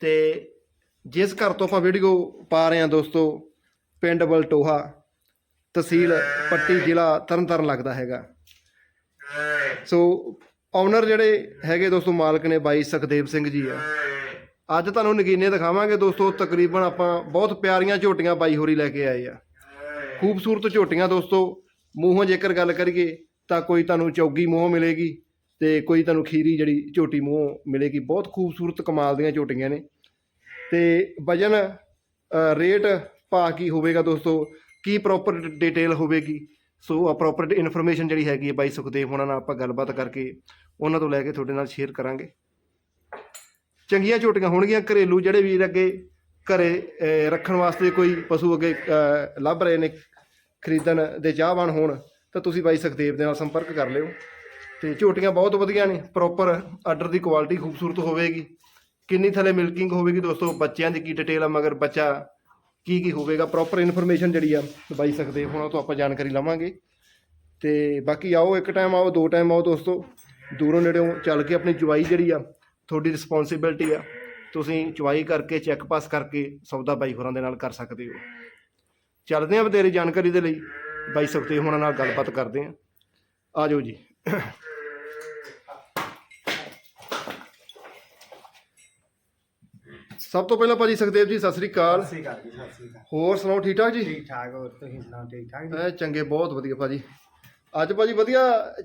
ਤੇ ਜਿਸ ਘਰ ਤੋਂ ਆਪਾਂ ਵੀਡੀਓ ਪਾ ਰਹੇ ਹਾਂ ਦੋਸਤੋ, ਪਿੰਡ ਬਲਟੋਹਾ, ਤਹਿਸੀਲ ਪੱਟੀ ਜ਼ਿਲ੍ਹਾ ਤਰਨਤਾਰਨ ਲੱਗਦਾ ਹੈਗਾ। ਸੋ ਓਨਰ ਜਿਹੜੇ ਹੈਗੇ ਦੋਸਤੋ, ਮਾਲਕ ਨੇ ਬਾਈ ਸੁਖਦੇਵ ਸਿੰਘ ਜੀ ਆ। ਅੱਜ ਤੁਹਾਨੂੰ ਨਗੀਨੇ ਦਿਖਾਵਾਂਗੇ ਦੋਸਤੋ, ਤਕਰੀਬਨ ਆਪਾਂ ਬਹੁਤ ਪਿਆਰੀਆਂ ਝੋਟੀਆਂ ਬਾਈ ਹੋਰੀ ਲੈ ਕੇ ਆਏ ਆ। ਖੂਬਸੂਰਤ ਝੋਟੀਆਂ ਦੋਸਤੋ, ਮੂੰਹੋਂ ਜੇਕਰ ਗੱਲ ਕਰੀਏ ਤਾਂ ਕੋਈ ਤੁਹਾਨੂੰ ਚੌਗੀ ਮੂੰਹੋਂ ਮਿਲੇਗੀ। ਤੇ ਕੋਈ ਤੁਹਾਨੂੰ ਖੀਰੀ ਜਿਹੜੀ ਝੋਟੀ ਮੂੰਹੋਂ ਮਿਲੇਗੀ, ਬਹੁਤ ਖੂਬਸੂਰਤ ਕਮਾਲ ਦੀਆਂ ਝੋਟੀਆਂ ਨੇ। ਤੇ ਵਜਨ ਰੇਟ ਭਾ ਕੀ ਹੋਵੇਗਾ ਦੋਸਤੋ? ਕੀ ਪ੍ਰੋਪਰ ਡਿਟੇਲ ਹੋਵੇਗੀ? ਸੋ ਆ ਪ੍ਰੋਪਰ ਇਨਫੋਰਮੇਸ਼ਨ ਜਿਹੜੀ ਹੈਗੀ ਹੈ ਬਾਈ ਸੁਖਦੇਵ ਉਹਨਾਂ ਨਾਲ ਆਪਾਂ ਗੱਲਬਾਤ ਕਰਕੇ ਉਹਨਾਂ ਤੋਂ ਲੈ ਕੇ ਤੁਹਾਡੇ ਨਾਲ ਸ਼ੇਅਰ ਕਰਾਂਗੇ। ਚੰਗੀਆਂ ਝੋਟੀਆਂ ਹੋਣਗੀਆਂ ਘਰੇਲੂ ਜਿਹੜੇ ਵੀਰ ਅੱਗੇ ਘਰੇ ਰੱਖਣ ਵਾਸਤੇ ਕੋਈ ਪਸ਼ੂ ਅੱਗੇ ਲੱਭ ਰਹੇ ਨੇ, ਖਰੀਦਣ ਦੇ ਚਾਹਵਾਨ ਹੋਣ, ਤਾਂ ਤੁਸੀਂ ਬਾਈ ਸੁਖਦੇਵ ਦੇ ਨਾਲ ਸੰਪਰਕ ਕਰ ਲਿਓ। ਤੇ ਝੋਟੀਆਂ ਬਹੁਤ ਵਧੀਆ ਨੇ ਪ੍ਰੋਪਰ ਆਰਡਰ ਦੀ ਕੁਆਲਿਟੀ ਖੂਬਸੂਰਤ ਹੋਵੇਗੀ। ਕਿੰਨੀ ਥੱਲੇ ਮਿਲਕਿੰਗ ਹੋਵੇਗੀ ਦੋਸਤੋ, ਬੱਚਿਆਂ ਦੀ ਕੀ ਡਿਟੇਲ ਆ, ਮਗਰ ਬੱਚਾ ਕੀ ਕੀ ਹੋਵੇਗਾ ਪ੍ਰੋਪਰ ਇਨਫੋਰਮੇਸ਼ਨ ਜਿਹੜੀ ਆ ਬਾਈ ਸੁਖਦੇਵ ਹੋਣਾ ਤੋਂ ਆਪਾਂ ਜਾਣਕਾਰੀ ਲਵਾਂਗੇ। ਤੇ ਬਾਕੀ ਆਓ, ਇੱਕ ਟਾਈਮ ਆਓ, ਦੋ ਟਾਈਮ ਆਓ ਦੋਸਤੋ। ਦੂਰੋਂ ਨੇੜਿਓਂ ਚੱਲ ਕੇ ਆਪਣੀ ਜਵਾਈ ਜਿਹੜੀ ਆ, ਤੁਹਾਡੀ ਰਿਸਪੌਂਸਿਬਿਲਟੀ ਆ, ਤੁਸੀਂ ਚੁਆਈ ਕਰਕੇ ਚੈੱਕ ਪਾਸ ਕਰਕੇ ਸੌਦਾ ਬਾਈ ਹੋਰਾਂ ਦੇ ਨਾਲ ਕਰ ਸਕਦੇ ਹੋ। ਚੱਲਦੇ ਆ ਵਧੇਰੇ ਜਾਣਕਾਰੀ ਦੇ ਲਈ। ਬਾਈ ਸੁਖਦੇਵ ਹੋਣਾ ਨਾਲ ਗੱਲਬਾਤ ਕਰਦੇ ਆ। ਆ ਜਾਓ ਜੀ। ਸਭ ਤੋਂ ਪਹਿਲਾਂ ਭਾਜੀ ਸੁਖਦੇਵ ਜੀ ਸਤਿ ਸ੍ਰੀ ਅਕਾਲ। ਸਤਿ ਸ਼੍ਰੀ ਅਕਾਲ ਜੀ ਸਤਿ ਸ਼੍ਰੀ ਅਕਾਲ। ਹੋਰ ਸੁਣਾਓ ਠੀਕ ਠਾਕ ਜੀ? ਠੀਕ ਠਾਕ ਹੋਰ ਤੁਸੀਂ ਸੁਣਾਓ ਠੀਕ ਠਾਕ ਜੀ? ਐ ਚੰਗੇ ਬਹੁਤ ਵਧੀਆ ਭਾਜੀ। ਅੱਜ ਭਾਜੀ ਵਧੀਆ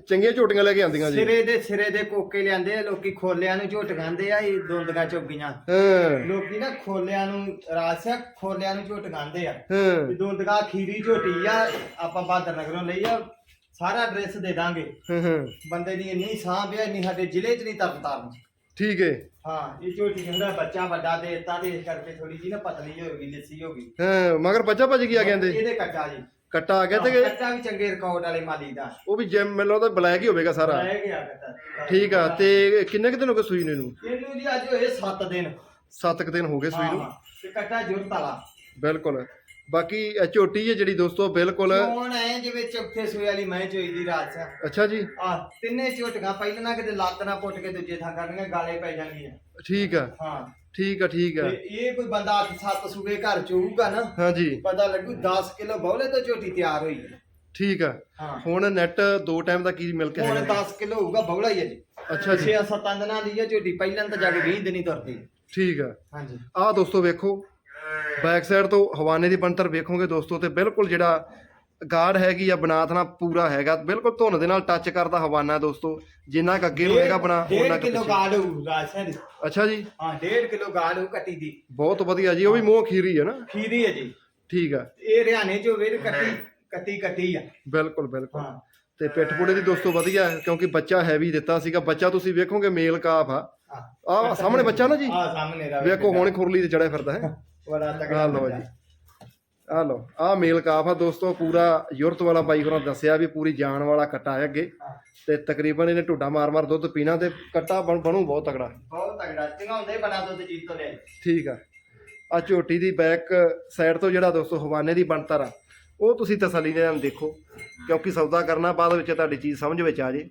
ਚੰਗੀਆਂ ਝੋਟੀਆਂ ਲੈ ਕੇ ਆਂਦੀਆਂ ਜੀ। ਸਿਰੇ ਦੇ ਸਿਰੇ ਦੇ ਕੋਕੇ ਲਿਆਂਦੇ ਆ ਲੋਕੀ ਖੋਲਿਆਂ ਨੂੰ ਝੁੱਟ ਗਾਂਦੇ ਆ ਇਹ ਦੁੰਦਗਾ ਚੋਗੀਆਂ। ਹਾਂ। ਲੋਕੀ ਨਾ ਖੋਲਿਆਂ ਨੂੰ ਰਾਸਿਆ ਖੋਲਿਆਂ ਨੂੰ ਝੁੱਟ ਗਾਂਦੇ ਆ। ਹਾਂ। ਇਹ ਦੁੰਦਗਾ ਖੀਰੀ ਝੋਟੀ ਆ ਆਪਾਂ ਬਹਾਦਰ ਨਗਰੋਂ ਲਈ ਆ ਸਾਰਾ ਐਡਰੈਸ ਦੇ ਦਾਂਗੇ। ਹਾਂ ਹਾਂ। ਬੰਦੇ ਦੀ ਇੰਨੀ ਸਾਂਭ ਆ ਇੰਨੀ ਸਾਡੇ ਜ਼ਿਲ੍ਹੇ 'ਚ ਨਹੀਂ ਤਰਨਤਾਰਨ 'ਚ। ਠੀਕ ਹੈ ਹਾਂ ਇਹ ਝੋਟੀ ਜਿਹੜਾ ਬੱਚਾ ਵੱਡਾ ਦੇ ਦਿੱਤਾ ਤੇ ਇਸ ਕਰਕੇ ਥੋੜੀ ਜੀ ਨਾ ਪਤਲੀ ਹੋ ਗਈ ਲੱਸੀ ਹੋ ਗਈ। ਹਾਂ ਮਗਰ ਬੱਚਾ ਭਾਜੀ ਕੀ ਆ ਕਹਿੰਦੇ। ਇਹਦੇ ਕੱਟਾ ਜੀ। ਕੱਟਾ ਆ ਗਿਆ ਤੇ ਕੱਟਾ ਵੀ ਚੰਗੇ ਰਿਕਾਰਡ ਵਾਲੇ ਮਾਲੀ ਦਾ। ਉਹ ਵੀ ਜਿਮ ਮੈਨੂੰ ਲੱਗਦਾ ਬਲੈਕ ਹੀ ਹੋਵੇਗਾ ਸਾਰਾ। ਰਹਿ ਗਿਆ ਕੱਟਾ। ਠੀਕ ਆ ਤੇ ਕਿੰਨੇ ਕੁ ਦਿਨ ਹੋ ਗਏ ਸੂਈ ਨੂੰ ਇਹਨੂੰ? ਇਹਨੂੰ ਜੀ ਅੱਜ ਹੋਏ 7 ਦਿਨ। 7 ਦਿਨ ਹੋ ਗਏ ਸੂਈ ਨੂੰ। ਹਾਂ, ਤੇ ਕੱਟਾ ਜੁਰਤ ਵਾਲਾ ਬਿਲਕੁਲ। ਬਾਕੀ ਇਹ ਝੋਟੀ ਹੈ ਜਿਹੜੀ ਦੋਸਤੋ ਬਿਲਕੁਲ ਕੌਣ ਐ ਜਿਵੇਂ ਚੌਥੇ ਸੂਏ ਵਾਲੀ ਮੈਂ ਚੋਈ ਦੀ ਰਾਤ ਚ ਅੱਛਾ ਜੀ। ਆ ਤਿੰਨੇ ਝੋਟੀਆਂ ਪਹਿਲਾਂ ਨਾ ਕਿਤੇ ਲੱਤ ਨਾ ਪੁੱਟ ਕੇ ਦੂਜੇ ਥਾਂ ਕਰਨੀਆਂ ਗਾਲੇ ਪੈ ਜਾਣਗੀਆਂ। ਠੀਕ ਆ। ਹਾਂ। ਠੀਕ ਆ ਠੀਕ ਆ। ਤੇ ਇਹ ਕੋਈ ਬੰਦਾ ਅੱਠ ਸੱਤ ਸੂਏ ਘਰ ਚੋਊਗਾ ਨਾ ਹਾਂਜੀ ਪਤਾ ਲੱਗੂ 10 ਕਿਲੋ ਬੌਲੇ ਤੋਂ ਝੋਟੀ ਤਿਆਰ ਹੋਈ ਹੈ। ਠੀਕ ਆ। ਹਾਂ। ਹੁਣ ਨੈਟ ਦੋ ਟਾਈਮ ਦਾ ਕੀ ਮਿਲ ਕੇ ਹੁਣ ਹੈਗਾ 10 ਕਿਲੋ ਹੋਊਗਾ ਬੌਲਾ ਹੀ ਹੈ ਜੀ। ਅੱਛਾ ਜੀ। 6-7 ਦਿਨਾਂ ਦੀ ਹੈ ਝੋਟੀ ਪਹਿਲਾਂ ਤਾਂ ਜਾ ਕੇ 20 ਦਿਨ ਹੀ ਤੁਰਦੀ ਠੀਕ ਆ। ਹਾਂਜੀ ਆਹ ਦੋਸਤੋ ਵੇਖੋ ਬੈਕ ਸਾਈਡ ਤੋਂ ਹਵਾਨੇ ਦੀ ਬਣਤਰ ਵੇਖੋਗੇ ਦੋਸਤੋ ਤੇ ਬਿਲਕੁਲ ਜਿਹੜਾ ਗਾਰਡ ਹੈਗੀ ਆ ਬਣਾਤਨਾ ਪੂਰਾ ਹੈਗਾ। ਬਿਲਕੁਲ ਧੁਨ ਦੇ ਨਾਲ ਟੱਚ ਕਰਦਾ ਹਵਾਨਾ ਦੋਸਤੋ। ਜਿੰਨਾ ਕੁ ਅੱਗੇ ਹੋਏਗਾ ਬਣਾ ਉਹਨਾਂ 1.5 ਕੁ ਕਿਲੋ। ਗਾੜ ਹੋਊ ਰਾਜਸਥਾਨ ਦੀ। ਅੱਛਾ ਜੀ। ਹਾਂ 1.5 ਕਿਲੋ ਗਾੜ ਹੋਊ ਕੱਟੀ ਦੀ। ਬਹੁਤ ਵਧੀਆ ਜੀ ਉਹ ਵੀ ਮੂੰਹ ਖੀਰੀ ਹੈ ਨਾ। ਖੀਰੀ ਹੈ ਜੀ। ਠੀਕ ਆ। ਇਹ ਹਰਿਆਣੇ ਚੋਂ ਵੇਰ ਕੱਟੀ ਕੱਟੀ ਕੱਟੀ ਆ। ਬਿਲਕੁਲ ਬਿਲਕੁਲ। ਤੇ ਪਿੱਠ ਪੁੜੇ ਦੀ ਦੋਸਤੋ ਵਧੀਆ ਕਿਉਂਕਿ ਬੱਚਾ ਹੈਵੀ ਦਿੱਤਾ ਸੀਗਾ। ਬੱਚਾ ਤੁਸੀਂ ਵੇਖੋਗੇ ਮੇਲ ਕਾਫ ਆ। ਆਹ ਸਾਹਮਣੇ ਬੱਚਾ ਨਾ ਜੀ? ਆ ਸਾਹਮਣੇ ਦਾ ਵੇਖੋ ਹੁਣ ਖੁਰਲੀ ਤੇ ਚੜਿਆ ਫਿਰਦਾ ਹੈ। ਬੜਾ ਆਹ ਲਓ ਜੀ। ਆਹ ਲਓ ਆਹ ਮੇਲ ਕਾਫ ਆ ਦੋਸਤੋ ਪੂਰਾ ਯੂਰਤ ਵਾਲਾ ਬਾਈ ਹੋਰਾਂ ਦੱਸਿਆ ਵੀ ਪੂਰੀ ਜਾਨ ਵਾਲਾ ਕੱਟਾ ਹੈ ਅੱਗੇ। ਤੇ ਤਕਰੀਬਨ ਇਹਨੇ ਢੁੱਡਾ ਮਾਰ-ਮਾਰ ਦੁੱਧ ਪੀਣਾ ਤੇ ਕੱਟਾ ਬਣ ਬਣੂ ਬਹੁਤ ਤਗੜਾ ਬਹੁਤ ਤਗੜਾ ਚੰਗਾਉਂਦੇ ਬਣਾ ਦੋ ਤੇ ਜੀਤ ਤੋਂ ਲੈ ਠੀਕ ਆ। ਆ ਝੋਟੀ ਦੀ ਬੈਕ ਸਾਈਡ ਤੋਂ ਜਿਹੜਾ ਦੋਸਤੋ ਹਵਾਨੇ ਦੀ ਬਣਤਰ ਆ ਉਹ ਤੁਸੀਂ ਤਸੱਲੀ ਨਾਲ ਦੇਖੋ ਕਿਉਂਕਿ ਸੌਦਾ ਕਰਨਾ ਬਾਅਦ ਵਿੱਚ ਤੁਹਾਡੀ ਚੀਜ਼ ਸਮਝ ਵਿੱਚ ਆ ਜੇ।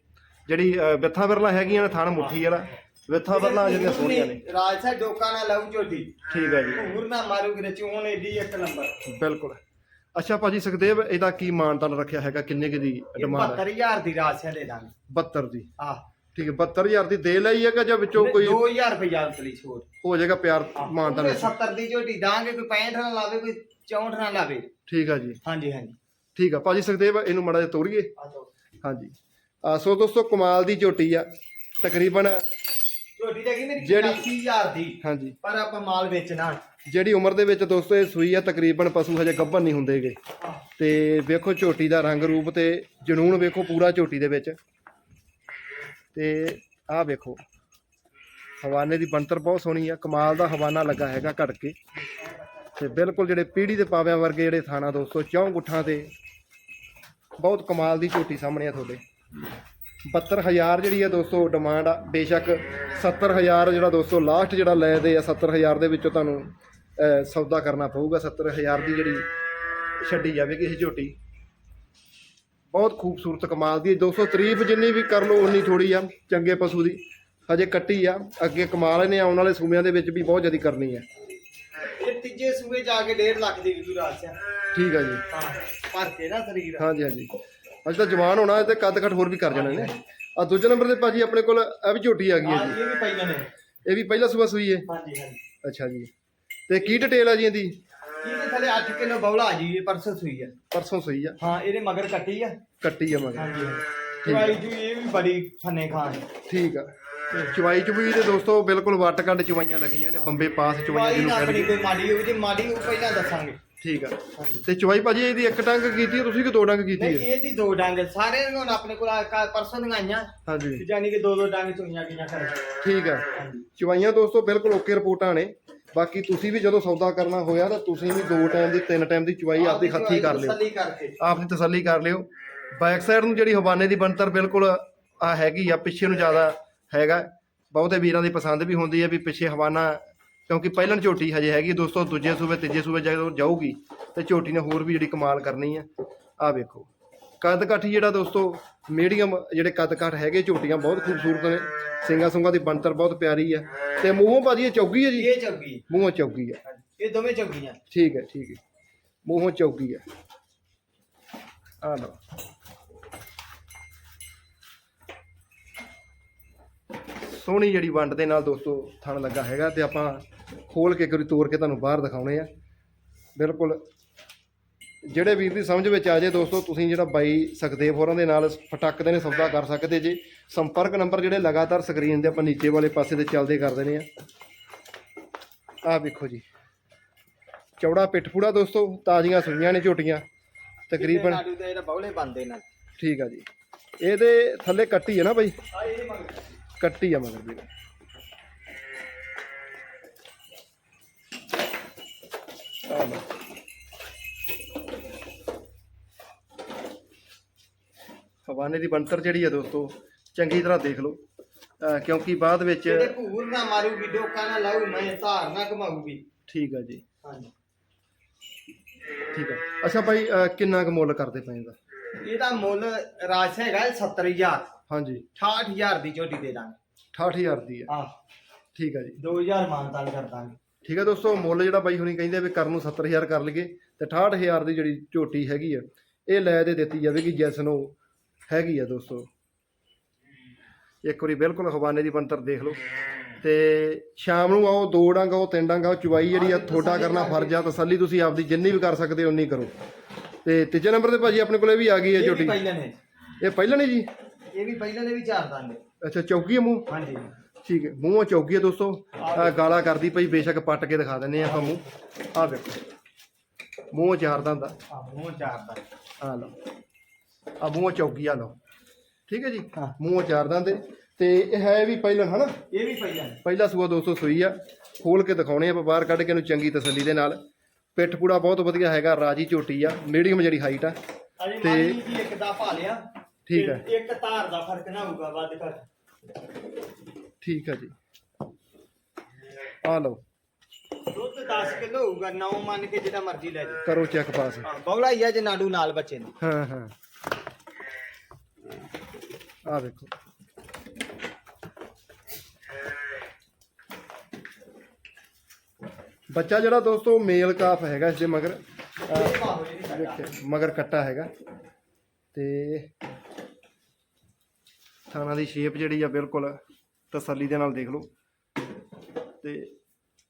ਜਿਹੜੀ ਬਿੱਥਾਂ ਵਿਰਲਾ ਹੈਗੀਆਂ ਨੇ ਥਣ ਮੁੱਠੀ ਵਾਲਾ ਬਿੱਥਾਂ ਵਿਰਲਾ ਜਿਹੜੀਆਂ ਸੋਹਣੀਆਂ ਨੇ। ਰਾਜ ਸਾਹਿਬ ਡੋਕਾ ਨਾ ਲਾਉ ਝੋਟੀ। ਠੀਕ ਆ ਜੀ। ਘੂਰ ਨਾ ਮਾਰੂ ਕਿ ਚੋਣ ਏਡੀ ਇੱਕ ਨੰਬਰ। ਬਿਲਕੁਲ। ਅੱਛਾ ਭਾਜੀ ਸੁਖਦੇਵ ਇਹਦਾ ਕੀ ਮਾਨਤਾਨ ਰੱਖਿਆ ਹੈਗਾ? ਕਿੰਨੇ ਕੁ ਦੀ ਡਿਮਾਂਡ ਹੈ? 72000 ਦੀ ਰਾਜ ਸਾਹਿਬ ਦੇ ਦਾਂਗੇ। 72 ਦੀ। ਆ ਠੀਕ ਹੈ 72000 ਦੀ ਦੇ ਲਈ ਹੈਗਾ ਜਾਂ ਵਿੱਚੋਂ ਕੋਈ 2000 ਰੁਪਇਆ ਉਤਲੀ ਛੋੜ ਹੋ ਜਾਏਗਾ ਪਿਆਰ ਵਿੱਚ 70 ਦੀ ਝੋਟੀ ਦਾਂਗੇ ਕੋਈ 65 ਨਾ ਲਾਵੇ ਕੋਈ 64 ਨਾ ਲਾਵੇ। ਠੀਕ ਆ ਜੀ। ਹਾਂਜੀ ਹਾਂਜੀ। ਠੀਕ ਆ ਭਾਜੀ ਸੁਖਦੇਵ ਇਹਨੂੰ ਮੜਾ ਜਿਹਾ ਜਾਓ। ਹਾਂਜੀ। ਸੋ ਦੋਸਤੋ ਕਮਾਲ ਦੀ ਝੋਟੀ ਆ। ਤਕਰੀਬਨ ਝੋਟੀ ਲੱਗੀ ਮੇਰੀ ਜਿਹੜੀ- 80000 ਦੀ ਹਾਂਜੀ। ਪਰ ਆਪਾਂ ਮਾਲ ਵੇਚਣਾ। ਜਿਹੜੀ ਉਮਰ ਦੇ ਵਿੱਚ ਦੋਸਤੋ ਇਹ ਸੂਈ ਆ ਤਕਰੀਬਨ ਪਸ਼ੂ ਹਜੇ ਗੱਭਣ ਨਹੀਂ ਹੁੰਦੇਗੇ। ਤੇ ਵੇਖੋ ਝੋਟੀ ਦਾ ਰੰਗ ਰੂਪ ਤੇ ਜਨੂਨ ਵੇਖੋ ਪੂਰਾ ਝੋਟੀ ਦੇ ਵਿੱਚ। ਤੇ ਆਹ ਵੇਖੋ ਹਵਾਨੇ ਦੀ ਬਣਤਰ ਬਹੁਤ ਸੋਹਣੀ ਆ ਕਮਾਲ ਦਾ ਹਵਾਨਾ ਲੱਗਾ ਹੈਗਾ ਘੜ ਕੇ। ਤੇ ਬਿਲਕੁਲ ਜਿਹੜੇ ਪੀੜੀ ਦੇ ਪਾਵਿਆਂ ਵਰਗੇ ਜਿਹੜੇ ਥਾਣਾ ਦੋਸਤੋ ਚੌਂ ਗੁੱਠਾਂ ਤੇ ਬਹੁਤ ਕਮਾਲ ਦੀ ਝੋਟੀ ਸਾਹਮਣੇ ਆ ਤੁਹਾਡੇ। 72000 ਜਿਹੜੀ ਹੈ ਦੋਸਤੋ ਡਿਮਾਂਡ ਆ ਬੇਸ਼ੱਕ 70000 ਜਿਹੜਾ ਦੋਸਤੋ ਲਾਸਟ ਜਿਹੜਾ ਲੈ ਦੇ ਆ 70000 ਦੇ ਵਿੱਚੋਂ ਤੁਹਾਨੂੰ ਸੌਦਾ ਕਰਨਾ ਪਊਗਾ 70000 ਦੀ ਜਿਹੜੀ ਛੱਡੀ ਜਾਵੇਗੀ ਇਹ ਝੋਟੀ। ਬਹੁਤ ਖੂਬਸੂਰਤ ਕਮਾਲ ਦੀ ਹੈ। 200 ਤਾਰੀਫ ਜਿੰਨੀ ਵੀ ਕਰ ਲਓ ਉਨੀ ਥੋੜੀ ਆ ਚੰਗੇ ਪਸ਼ੂ ਦੀ। ਹਜੇ ਕੱਟੀ ਆ ਅੱਗੇ ਕਮਾਲ ਨੇ ਆਉਣ ਵਾਲੇ ਸੂਮਿਆਂ ਦੇ ਵਿੱਚ ਵੀ ਬਹੁਤ ਜ਼ਿਆਦਾ ਕਰਨੀ ਹੈ ਤੀਜੇ ਸੂਏ ਜਾ ਕੇ 1.5 ਲੱਖ ਦੀ ਵਿਕੂ ਰਾਜ ਆ ਠੀਕ ਆ ਜੀ। ਹਾਂ ਭਰ ਕੇ ਨਾ ਸਰੀਰ। ਹਾਂਜੀ ਹਾਂਜੀ। ਅੱਜ ਤਾਂ ਜਵਾਨ ਹੋਣਾ ਹੈ ਤੇ ਕੱਦ ਘੱਟ ਹੋਰ ਵੀ ਕਰ ਜਾਣਾ ਨੇ। ਆ ਦੂਜੇ ਨੰਬਰ ਤੇ ਭਾਜੀ ਆਪਣੇ ਕੋਲ ਇਹ ਵੀ ਝੋਟੀ ਆ ਗਈ ਹਾਂ ਜੀ ਇਹ ਵੀ ਪਈਆਂ ਨੇ। ਇਹ ਵੀ ਪਹਿਲਾ ਸੂਆ ਸੂਈ ਹੈ? ਹਾਂਜੀ ਹਾਂਜੀ। ਅੱਛਾ ਜੀ। ਤੇ ਕੀ ਡਿਟੇਲ ਆ ਜੀ ਇਹਦੀ? ਇਹਦੇ ਥੱਲੇ 8 ਕਿਲੋ ਬੌਲਾ ਜੀ ਇਹ ਪਰਸੋਂ ਸੂਈ ਆ। ਪਰਸੋਂ ਸੂਈ ਆ। ਹਾਂ ਇਹਦੇ ਮਗਰ ਕੱਟੀ ਆ। ਕੱਟੀ ਆ ਮਗਰ। ਹਾਂਜੀ ਚਵਾਈ ਜੂ ਇਹ ਵੀ ਬੜੀ ਫੰਨੇ ਖਾਣ। ਠੀਕ ਆ। ਚਵਾਈ ਚੁਬਈ ਦੇ ਦੋਸਤੋ ਬਿਲਕੁਲ ਵੱਟ ਕੱਢ ਚਵਾਈਆਂ ਲੱਗੀਆਂ ਨੇ ਬੰਬੇ ਪਾਸ ਚਵਾਈਆਂ ਚਵਾਈ ਜਿਹਨੂੰ ਕਹਿੰਦੇ ਕੋਈ ਮਾੜੀ ਹੋਊ ਜੇ ਮਾੜੀ ਹੋਊ ਪਹਿਲਾਂ ਦੱਸਾਂਗੇ। ਠੀਕ ਆ। ਤੇ ਚਵਾਈ ਭਾਜੀ ਇਹਦੀ ਇੱਕ ਟੰਗ ਕੀਤੀ ਹੈ ਤੁਸੀਂ ਕਿ ਦੋ ਟੰਗ ਕੀਤੀ ਹੈ ਇਹਦੀ ਦੋ ਡੰਗ ਸਾਰੇ ਨੂੰ ਆਪਣੇ ਕੋਲ ਪਰਸੋਂ ਦੀਆਂ ਆਈਆਂ। ਹਾਂਜੀ। ਜਾਨੀ ਕਿ ਦੋ ਦੋ ਡੰਗ ਚੁਈਆਂ ਗਈਆਂ ਕਰ ਠੀਕ ਆ। ਚਵਾਈਆਂ ਦੋਸਤੋ ਬਿਲਕੁਲ ਓਕੇ ਰਿਪੋਰਟਾਂ ਨੇ। ਬਾਕੀ ਤੁਸੀਂ ਵੀ ਜਦੋਂ ਸੌਦਾ ਕਰਨਾ ਹੋਇਆ ਤਾਂ ਤੁਸੀਂ ਵੀ ਦੋ ਟਾਈਮ ਦੀ ਤਿੰਨ ਟਾਈਮ ਦੀ ਚਵਾਈ ਆਪਦੇ ਹੱਥੀ ਕਰ ਲਿਓ। ਕਰਕੇ। ਆਪਣੀ ਤਸੱਲੀ ਕਰ ਲਿਓ। ਬੈਕ ਸਾਈਡ ਨੂੰ ਜਿਹੜੀ ਹਵਾਨੇ ਦੀ ਬਣਤਰ ਬਿਲਕੁਲ ਆ ਹੈਗੀ ਆ ਪਿੱਛੇ ਨੂੰ ਜ਼ਿਆਦਾ ਹੈਗਾ। ਬਹੁਤੇ ਵੀਰਾਂ ਦੀ ਪਸੰਦ ਵੀ ਹੁੰਦੀ ਹੈ ਵੀ ਪਿੱਛੇ ਹਵਾਨਾ ਕਿਉਂਕਿ ਪਹਿਲਣ ਝੋਟੀ ਹਜੇ ਹੈਗੀ ਦੋਸਤੋ ਦੂਜੇ ਸੂਬੇ ਤੀਜੇ ਸੂਬੇ ਜਦੋਂ ਜਾਊਗੀ ਤੇ ਝੋਟੀ ਨੇ ਹੋਰ ਵੀ ਜਿਹੜੀ ਕਮਾਲ ਕਰਨੀ ਹੈ ਆ ਵੇਖੋ। ਕੱਦ ਕਾਠੀ ਜਿਹੜਾ ਦੋਸਤੋ ਮੀਡੀਅਮ ਜਿਹੜੇ ਕੱਦ ਕਾਠ ਹੈਗੇ ਝੋਟੀਆਂ ਬਹੁਤ ਖੂਬਸੂਰਤ ਨੇ ਸਿੰਗਾ ਸੁੰਗਾ ਦੀ ਬਣਤਰ ਬਹੁਤ ਪਿਆਰੀ ਹੈ ਤੇ ਮੂੰਹੋਂ ਭਾਜੀ ਇਹ ਚੌਗੀ ਹੈ ਜੀ? ਇਹ ਚੌਗੀ। ਮੂੰਹੋਂ ਚੌਗੀ ਹੈ ਇਹ ਦੋਵੇਂ ਚੌਗੀਆਂ। ਠੀਕ ਹੈ ਠੀਕ ਹੈ ਮੂੰਹੋਂ ਚੌਗੀ ਹੈ ਆ ਲਓ। ਸੋਹਣੀ ਜਿਹੜੀ ਵੰਡ ਦੇ ਨਾਲ ਦੋਸਤੋ ਥਣ ਲੱਗਾ ਹੈਗਾ ਤੇ ਆਪਾਂ ਖੋਲ ਕੇ ਇੱਕ ਵਾਰੀ ਤੋੜ ਕੇ ਤੁਹਾਨੂੰ ਬਾਹਰ ਦਿਖਾਉਣੇ ਆ। ਬਿਲਕੁਲ। ਜਿਹੜੇ ਵੀਰ ਦੀ ਸਮਝ ਵਿੱਚ ਆ ਜੇ ਦੋਸਤੋ ਤੁਸੀਂ ਜਿਹੜਾ ਬਾਈ ਸੁਖਦੇਵ ਹੋਰਾਂ ਦੇ ਨਾਲ ਫਟਕ ਦੇ ਨੇ ਸੌਦਾ ਕਰ ਸਕਦੇ ਜੇ। ਸੰਪਰਕ ਨੰਬਰ ਜਿਹੜੇ ਲਗਾਤਾਰ ਸਕਰੀਨ ਦੇ ਆਪਾਂ ਨੀਚੇ ਵਾਲੇ ਪਾਸੇ ਤੇ ਚੱਲਦੇ ਕਰ ਦੇਣੇ ਆ। ਆ ਵੇਖੋ ਜੀ। ਚੌੜਾ ਪਿੱਠਪੂੜਾ ਦੋਸਤੋ ਤਾਜ਼ੀਆਂ ਸੁਈਆਂ ਨੇ ਝੋਟੀਆਂ। ਤਕਰੀਬਨ ਨਾੜੂ ਤੇ ਇਹਦਾ ਬੌਲੇ ਬੰਦੇ ਨਾਲ। ਠੀਕ ਆ ਜੀ। ਇਹਦੇ ਥੱਲੇ ਕੱਟੀ ਹੈ ਨਾ ਬਾਈ? ਕੱਟੀ ਆ ਮਗਰ ਵੀਰੇ ਲਓ ਹਵਾਨੇ ਦੀ ਬਣਤਰ ਜਿਹੜੀ ਆ ਦੋਸਤੋ ਚੰਗੀ ਤਰ੍ਹਾਂ ਦੇਖ ਲਓ। ਅਹ ਕਿਉਂਕਿ ਬਾਅਦ ਵਿੱਚ ਜਿਹੜੇ ਭੂਰ ਨਾ ਮਾਰੂਗੀ ਡੋਕਾ ਨਾ ਲਾਊ ਮੈਂ ਧਾਰ ਨਾ ਘਮਾਊਗੀ। ਠੀਕ ਆ ਜੀ। ਹਾਂਜੀ। ਠੀਕ ਆ। ਅੱਛਾ ਅਹ ਕਿੰਨਾ ਕੁ ਮੁੱਲ ਕਰਦੇ ਪਏ ਇਹਦਾ? ਇਹਦਾ ਮੁੱਲ ਰਾਜ ਹੈਗਾ 70000 ਹਾਂਜੀ। 68000 ਦੀ ਝੋਟੀ ਦੇ ਦਾਂਗੇ। 68000 ਦੀ ਆ। ਠੀਕ ਆ ਜੀ। 2000 ਮਾਨਤਾਨ ਕਰ ਦਾਂਗੇ। ਠੀਕ ਹੈ ਦੋਸਤੋ ਮੁੱਲ ਜਿਹੜਾ ਬਾਈ ਹੁਣੀ ਕਹਿੰਦੇ ਵੀ ਕਰਨ ਨੂੰ 70000 ਕਰ ਲਈਏ ਤੇ 68000 ਦੀ ਜਿਹੜੀ ਝੋਟੀ ਹੈਗੀ ਆ ਇਹ ਲੈ ਦੇ ਦਿੱਤੀ ਜਾਵੇਗੀ ਜੈਸ ਨੂੰ ਹੈਗੀ ਆ ਦੋਸਤੋ। ਇੱਕ ਵਾਰੀ ਬਿਲਕੁਲ ਹਵਾਨੇ ਦੀ ਬੰਤਰ ਦੇਖ ਲਓ। ਤੇ ਸ਼ਾਮ ਨੂੰ ਆਓ ਦੋ ਡੰਗ ਆਓ ਤਿੰਨ ਡੰਗ ਆਓ ਚੁਵਾਈ ਜਿਹੜੀ ਆ ਤੁਹਾਡਾ ਕਰਨਾ ਫਰਜ਼ ਆ ਤਸੱਲੀ ਤੁਸੀਂ ਆਪਦੀ ਜਿੰਨੀ ਵੀ ਕਰ ਸਕਦੇ ਹੋ ਉਨੀ ਕਰੋ। ਤੇ ਤੀਜੇ ਨੰਬਰ ਤੇ ਭਾਜੀ ਆਪਣੇ ਕੋਲ ਵੀ ਆ ਗਈ ਹੈ ਇਹ ਵੀ ਝੋਟੀ। ਪਹਿਲਾਂ ਨੇ। ਇਹ ਪਹਿਲਾਂ ਨਹੀਂ ਜੀ? ਇਹ ਵੀ ਪਹਿਲਾਂ ਨੇ ਵੀ ਚਾਰ ਦਾਂਗੇ ਅੱਛਾ ਚੌਕੀ ਮੂੰਹ? ਹਾਂਜੀ। ਠੀਕ ਹੈ। ਮੂੰਹੋਂ ਚੌਕੀ ਹੈ ਦੋਸਤੋ। ਗਾਲਾਂ ਕਰਦੀ ਪਈ ਬੇਸ਼ੱਕ ਪੱਟ ਕੇ ਦਿਖਾ ਦਿੰਨੇ ਆ ਤੁਹਾਨੂੰ ਆਹ ਵੇਖੋ ਮੂੰਹ ਚਾਰਦਾ ਹੁੰਦਾ। ਆ ਮੂੰਹ ਚਾਰ ਦਾ ਆ ਲਓ। ਆ ਮੂੰਹ ਚੌਕੀ ਆ ਲਓ। ਠੀਕ ਹੈ ਜੀ। ਮੂੰਹ ਚਾਰਦਾ ਤੇ ਤੇ ਇਹ ਹੈ ਵੀ ਪਹਿਲਾਂ ਹਨਾ? ਇਹ ਵੀ ਪਹਿਲਾਂ। ਨੇ ਪਹਿਲਾ ਸੂਆ ਦੋਸਤੋ ਸੂਈ ਆ। ਖੋਲ ਕੇ ਦਿਖਾਉਣੇ ਆਪਾਂ ਬਾਹਰ ਕੱਢ ਕੇ ਇਹਨੂੰ ਚੰਗੀ ਤਸੱਲੀ ਦੇ ਨਾਲ। ਪਿੱਠ ਪੂੜਾ ਬਹੁਤ ਵਧੀਆ ਹੈਗਾ ਰਾਜੀ ਝੋਟੀ ਆ। ਮੀਡੀਅਮ ਜਿਹੜੀ ਹਾਈਟ ਆ। ਤੇ- ਇੱਕ ਦਾ ਪਾ ਲਿਆ। ਠੀਕ ਹੈ। ਇੱਕ ਧਾਰ ਦਾ ਫ਼ਰਕ ਨਾ ਹੋਊਗਾ ਵੱਧ ਘੱਟ। ਠੀਕ ਆ ਜੀ। ਆ ਲਓ। ਦੁੱਧ 10 ਕਿਲੋ ਹੋਊਗਾ 9 ਮੰਨ ਕੇ ਜਿਹੜਾ ਮਰਜ਼ੀ ਲੈ ਜਾ ਕਰੋ ਚੈੱਕ ਪਾਸ। ਹਾਂ ਬੌਲਾ ਹੀ ਆ ਜੇ ਨਾਡੂ ਨਾਲ ਬੱਚੇ ਨੇ। ਹਾਂ ਹਾਂ। ਆ ਵੇਖੋ ਬੱਚਾ ਜਿਹੜਾ ਦੋਸਤੋ ਮੇਲ ਕਾਫ ਹੈਗਾ ਇਸ ਦੇ ਮਗਰ। ਇਹ ਅਹ ਭਾਵੇਂ ਜਿਹੜੀ ਸਾਡਾ। ਦੇਖਿਓ ਮਗਰ ਕੱਟਾ ਹੈਗਾ। ਤੇ ਥਾਣਾ ਦੀ ਸ਼ੇਪ ਜਿਹੜੀ ਆ ਬਿਲਕੁਲ ਤਸੱਲੀ ਦੇ ਨਾਲ ਦੇਖ ਲਓ। ਤੇ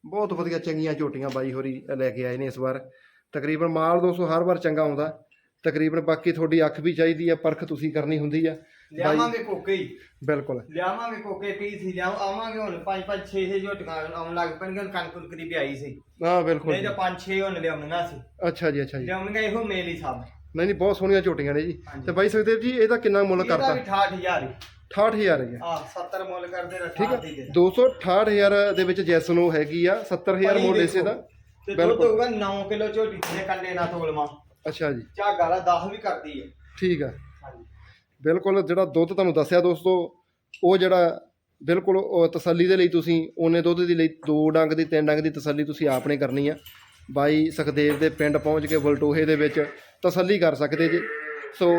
ਬਹੁਤ ਵਧੀਆ ਚੰਗੀਆਂ ਝੋਟੀਆਂ ਬਾਈ ਹੋਰੀ ਲੈ ਕੇ ਆਏ ਨੇ ਇਸ ਵਾਰ। ਤਕਰੀਬਨ ਮਾਲ ਦੋਸਤੋ ਹਰ ਵਾਰ ਚੰਗਾ ਆਉਂਦਾ। ਤਕਰੀਬਨ ਬਾਕੀ ਤੁਹਾਡੀ ਅੱਖ ਵੀ ਚਾਹੀਦੀ ਆ ਪਰਖ ਤੁਸੀਂ ਕਰਨੀ ਹੁੰਦੀ ਆ। ਲਿਆਵਾਂਗੇ ਕੋਕੇ ਹੀ। ਬਿਲਕੁਲ। ਲਿਆਵਾਂਗੇ ਕੋਕੇ ਪੀ ਸੀ ਲਿਆਵ ਆਵਾਂਗੇ ਹੁਣ ਪੰਜ ਪੰਜ 6 6 ਝੋਟੀਆਂ ਆਉਣ ਲੱਗ ਪੈਣਗੀਆਂ ਹੁਣ ਕਣਕ ਕੁਣਕ ਦੀ ਵੀ ਆਈ ਸੀ। ਹਾਂ ਬਿਲਕੁਲ। ਨਹੀਂ ਤਾਂ ਪੰਜ 6 ਹੁਣ ਲਿਆਉਣੀਆਂ ਸੀ। ਅੱਛਾ ਜੀ ਅੱਛਾ ਜੀ। ਲਿਆਉਣਗੇ ਇਹੋ ਮੇਲ ਹੀ ਸਭ। ਨਹੀਂ ਨਹੀਂ ਬਹੁਤ ਸੋਹਣੀਆਂ ਝੋਟੀਆਂ ਨੇ ਜੀ। ਤੇ ਬਾਈ ਸੁਖਦੇਵ ਜੀ ਇਹਦਾ ਕਿੰਨਾ ਮੁੱਲ ਇਹਦਾ ਕਰਤਾ? ਵੀ 68000 ਹੀ। 68000 ਹੈ ਆ 70 ਮੁੱਲ ਕਰਦੇ ਨੇ ਠੀਕ 68 ਦੀ ਹੈ ਦੇ। 268000 ਦੇ ਵਿੱਚ ਜੈਸਨੋ ਹੈਗੀ ਆ 70000 ਭਾਈ ਮੁੱਲ ਇਸੇ ਦਾ। ਤੇ ਦੁੱਧ ਬਿਲਕੁਲ। ਹੋਊਗਾ 9 ਕਿਲੋ ਝੋਟੀ ਦੇ ਕੰਡੇ ਨਾਲ ਤੋਲਮਾ ਅੱਛਾ ਜੀ। ਝਾਗਾ ਵਾਲਾ 10 ਵੀ ਕਰਦੀ ਹੈ ਠੀਕ ਆ। ਬਿਲਕੁਲ ਜਿਹੜਾ ਦੁੱਧ ਤੁਹਾਨੂੰ ਦੱਸਿਆ ਦੋਸਤੋ ਉਹ ਜਿਹੜਾ ਬਿਲਕੁਲ ਤਸੱਲੀ ਦੇ ਲਈ ਤੁਸੀਂ ਉਹਨੇ ਦੁੱਧ ਦੀ ਲਈ ਦੋ ਡੰਗ ਦੀ ਤਿੰਨ ਡੰਗ ਦੀ ਤਸੱਲੀ ਤੁਸੀਂ ਆਪ ਨੇ ਕਰਨੀ ਆ। ਬਾਈ ਸੁਖਦੇਵ ਦੇ ਪਿੰਡ ਪਹੁੰਚ ਕੇ ਬਲਟੋਹੇ ਦੇ ਵਿੱਚ ਤਸੱਲੀ ਕਰ ਸਕਦੇ ਜੇ। ਸੋ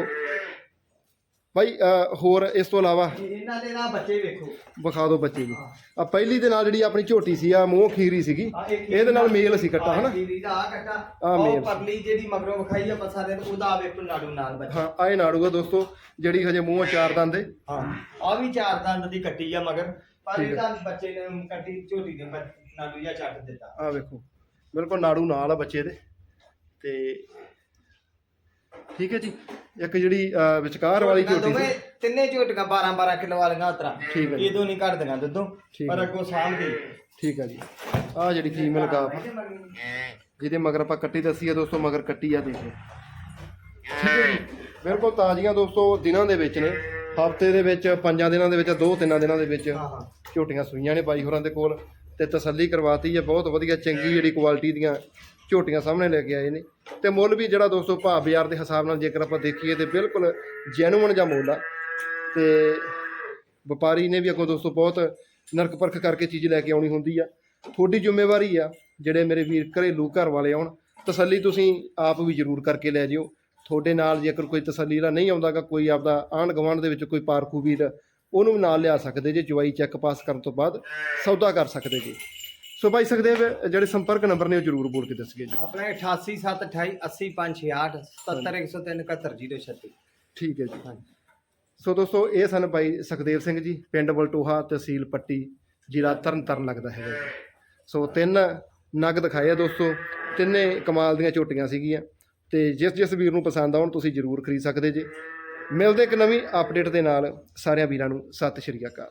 ਬਾਈ ਹੋਰ ਇਸ ਤੋਂ ਇਲਾਵਾ? ਇਹਨਾਂ ਦੇ ਨਾਲ ਬੱਚੇ ਵੇਖੋ। ਵਿਖਾ ਦਿਓ ਬੱਚੇ ਜੀ ਆ ਪਹਿਲੀ ਦੇ ਨਾਲ ਜਿਹੜੀ ਆਪਣੀ ਝੋਟੀ ਸੀ ਆ ਮੂੰਹ ਖੀਰੀ ਸੀਗੀ। ਆਹ ਇਹਦੇ ਨਾਲ ਮੇਲ ਸੀ ਕੱਟਾ ਹਨਾ? ਦਾ ਆ ਕੱਟਾ। ਆਹ ਉਹ ਮੇਲ। ਪਰਲੀ ਜਿਹੜੀ ਮਗਰੋਂ ਵਿਖਾਈ ਆ ਪਸਾ ਦੇ ਉਹਦਾ ਆ ਵੇਖੋ ਨਾੜੂ ਨਾਲ ਬੱਚਾ। ਹਾਂ ਆਏ ਨਾੜੂਗਾ ਦੋਸਤੋ ਜਿਹੜੀ ਹਜੇ ਮੂੰਹੋਂ ਚਾਰ ਦੰਦ ਹਾਂ ਆ ਵੀ ਚਾਰ ਦੰਦ ਦੀ ਕੱਟੀ ਆ ਮਗਰ। ਪਰ ਠੀਕ ਇਹ ਤਾਂ ਬੱਚੇ ਨੇ ਕੱਟੀ ਝੋਟੀ ਦੇ ਬੱਚ- ਨਾੜੂ ਜਿਹਾ ਚੱਟ ਦਿੱਤਾ। ਆ ਵੇਖੋ ਬਿਲਕੁਲ ਨਾੜੂ ਨਾਲ ਆ ਬੱਚੇ ਦੇ। ਤੇ ਠੀਕ ਹੈ ਜੀ? ਇੱਕ ਜਿਹੜੀ ਅਹ, ਵਿਚਕਾਰ ਵਾਲੀ ਝੋਟੀ ਦੋਵੇਂ ਸੀ। ਤਿੰਨੇ ਝੋਟੀਆਂ 12 12 ਕਿਲੋ ਵਾਲੀਆਂ ਉਤਰਾ ਠੀਕ ਹੈ ਜੀ। ਇਹਦੋਂ ਨਹੀਂ ਘਟਦੀਆਂ ਦੁੱਧੋਂ ਠੀਕ ਪਰ ਹੈ। ਅੱਗੋਂ ਸਾਂਭਦੀ ਠੀਕ ਹੈ ਜੀ। ਆ ਜਿਹੜੀ ਫੀਮੇਲ ਗਾਪ ਜਿਹਦੇ ਮਗਰ ਆਪਾਂ ਕੱਟੀ ਦੱਸੀ ਆ ਦੋਸਤੋ ਮਗਰ ਕੱਟੀ ਆ ਦੇਖੋ। ਠੀਕ ਹੈ ਜੀ। ਬਿਲਕੁਲ ਤਾਜ਼ੀਆਂ ਦੋਸਤੋ ਦਿਨਾਂ ਦੇ ਵਿੱਚ ਨੇ। ਹਫ਼ਤੇ ਦੇ ਵਿੱਚ ਪੰਜਾਂ ਦਿਨਾਂ ਦੇ ਵਿੱਚ ਦੋ ਤਿੰਨਾਂ ਦਿਨਾਂ ਦੇ ਵਿੱਚ ਹਾਂ ਹਾਂ। ਝੋਟੀਆਂ ਸੂਈਆਂ ਨੇ ਬਾਈ ਹੋਰਾਂ ਦੇ ਕੋਲ। ਤੇ ਤਸੱਲੀ ਕਰਵਾਤੀ ਹੈ ਬਹੁਤ ਵਧੀਆ ਚੰਗੀ ਜਿਹੜੀ ਕੁਆਲਿਟੀ ਦੀਆਂ ਝੋਟੀਆਂ ਸਾਹਮਣੇ ਲੈ ਕੇ ਆਏ ਨੇ ਤੇ ਮੁੱਲ ਵੀ ਜਿਹੜਾ ਦੋਸਤੋ ਭਾਅ ਬਾਜ਼ਾਰ ਦੇ ਹਿਸਾਬ ਨਾਲ ਜੇਕਰ ਆਪਾਂ ਦੇਖੀਏ ਤੇ ਬਿਲਕੁਲ ਜੈਨੂਅਨ ਜਿਹਾ ਮੁੱਲ ਆ। ਤੇ ਵਪਾਰੀ ਨੇ ਵੀ ਅੱਗੋਂ ਦੋਸਤੋ ਬਹੁਤ ਨਰਕ ਪਰਖ ਕਰਕੇ ਚੀਜ਼ ਲੈ ਕੇ ਆਉਣੀ ਹੁੰਦੀ ਆ। ਤੁਹਾਡੀ ਜ਼ਿੰਮੇਵਾਰੀ ਆ ਜਿਹੜੇ ਮੇਰੇ ਵੀਰ ਘਰੇਲੂ ਘਰ ਵਾਲੇ ਆਉਣ, ਤਸੱਲੀ ਤੁਸੀਂ ਆਪ ਵੀ ਜ਼ਰੂਰ ਕਰਕੇ ਲੈ ਜਿਓ। ਤੁਹਾਡੇ ਨਾਲ ਜੇਕਰ ਕੋਈ ਤਸੱਲੀ ਦਾ ਨਹੀਂ ਆਉਂਦਾਗਾ ਕੋਈ ਆਪਦਾ ਆਂਢ ਗੁਆਂਢ ਦੇ ਵਿੱਚ ਕੋਈ ਪਾਰਖੂ ਵੀਰ, ਉਹਨੂੰ ਵੀ ਨਾਲ ਲਿਆ ਸਕਦੇ ਜੇ ਜਵਾਈ ਚੈੱਕ ਪਾਸ ਕਰਨ ਤੋਂ ਬਾਅਦ ਸੌਦਾ ਕਰ ਸਕਦੇ ਜੀ। ਸੋ ਭਾਈ ਸਕਦੇ ਜਿਹੜੇ ਸੰਪਰਕ ਨੰਬਰ ਨੇ ਉਹ ਜ਼ਰੂਰ ਬੋਲ ਕੇ ਦੱਸਗੇ ਜੀ। ਆਪਣਾ 8878 80568 70103 ਠੀਕ ਹੈ ਜੀ। ਸੋ ਦੋਸਤੋ ਇਹ ਸਨ ਭਾਈ ਸੁਖਦੇਵ ਸਿੰਘ ਜੀ ਪਿੰਡ ਬਲਟੋਹਾ ਤਹਿਸੀਲ ਪੱਟੀ ਜ਼ਿਲ੍ਹਾ ਤਰਨਤਾਰਨ ਲੱਗਦਾ ਜੀ। ਸੋ ਤਿੰਨ ਨਗ ਦਿਖਾਏ ਆ ਦੋਸਤੋ ਤਿੰਨੇ ਕਮਾਲ ਦੀਆਂ ਝੋਟੀਆਂ ਸੀਗੀਆਂ ਤੇ ਜਿਸ ਜਿਸ ਵੀਰ ਨੂੰ ਪਸੰਦ ਆਉਣ ਤੁਸੀਂ ਜ਼ਰੂਰ ਖਰੀਦ ਸਕਦੇ ਜੇ। ਮਿਲਦੇ ਇੱਕ ਨਵੀਂ ਅਪਡੇਟ ਦੇ ਨਾਲ ਸਾਰਿਆਂ ਵੀਰਾਂ ਨੂੰ ਸਤਿ ਸ਼੍ਰੀ ਅਕਾਲ।